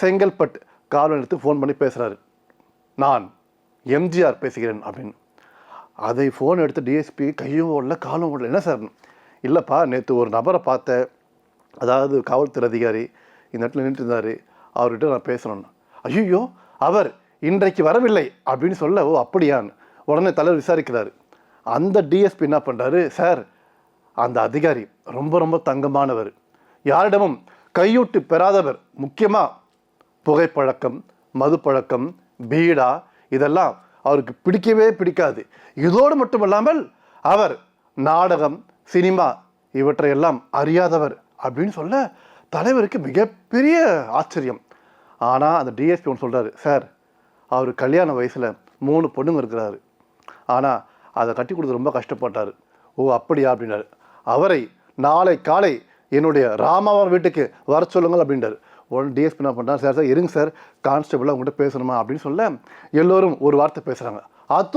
செங்கல்பட்டு காவல் எடுத்து ஃபோன் பண்ணி பேசுகிறாரு நான் எம்ஜிஆர் பேசுகிறேன் அப்படின்னு. அதை ஃபோன் எடுத்து டிஎஸ்பி கையும் ஓடல காலும் ஓடல. என்ன சார்? இல்லைப்பா நேற்று ஒரு நபரை பார்த்தேன். அதாவது காவல்துறை அதிகாரி இந்த இடத்துல நின்றுட்டு இருந்தார். அவர்கிட்ட நான் பேசணும்னு. ஐயோ அவர் இன்றைக்கு வரவில்லை அப்படின்னு சொல்ல ஓ அப்படியான்னு. உடனே தலைவர் விசாரிக்கிறார். அந்த டிஎஸ்பி என்ன பண்ணுறாரு சார் அந்த அதிகாரி ரொம்ப ரொம்ப தங்கமானவர். யாரிடமும் கையூட்டு பெறாதவர். முக்கியமாக புகைப்பழக்கம் மதுப்பழக்கம் பீடா இதெல்லாம் அவருக்கு பிடிக்கவே பிடிக்காது. இதோடு மட்டுமல்லாமல் அவர் நாடகம் சினிமா இவற்றையெல்லாம் அறியாதவர் அப்படின்னு சொல்ல தலைவருக்கு மிகப்பெரிய ஆச்சரியம். ஆனால் அந்த டிஎஸ்பி ஒன்று சொல்கிறாரு சார் அவர் கல்யாண வயசில் மூணு பொண்ணுங்க இருக்கிறாரு. ஆனால் அதை கட்டி கொடுத்து ரொம்ப கஷ்டப்பட்டார். ஓ அப்படியா? அப்படின்னாரு. அவரை நாளை காலை என்னுடைய ராமாவன் வீட்டுக்கு வர சொல்லுங்கள் அப்படின்றார். உடனே டிஎஸ்பி என்ன பண்ணுறாரு சார் சார் இருங்க சார். கான்ஸ்டபிளாக உங்கள்கிட்ட பேசணுமா? அப்படின்னு சொல்ல எல்லோரும் ஒரு வார்த்தை பேசுகிறாங்க அது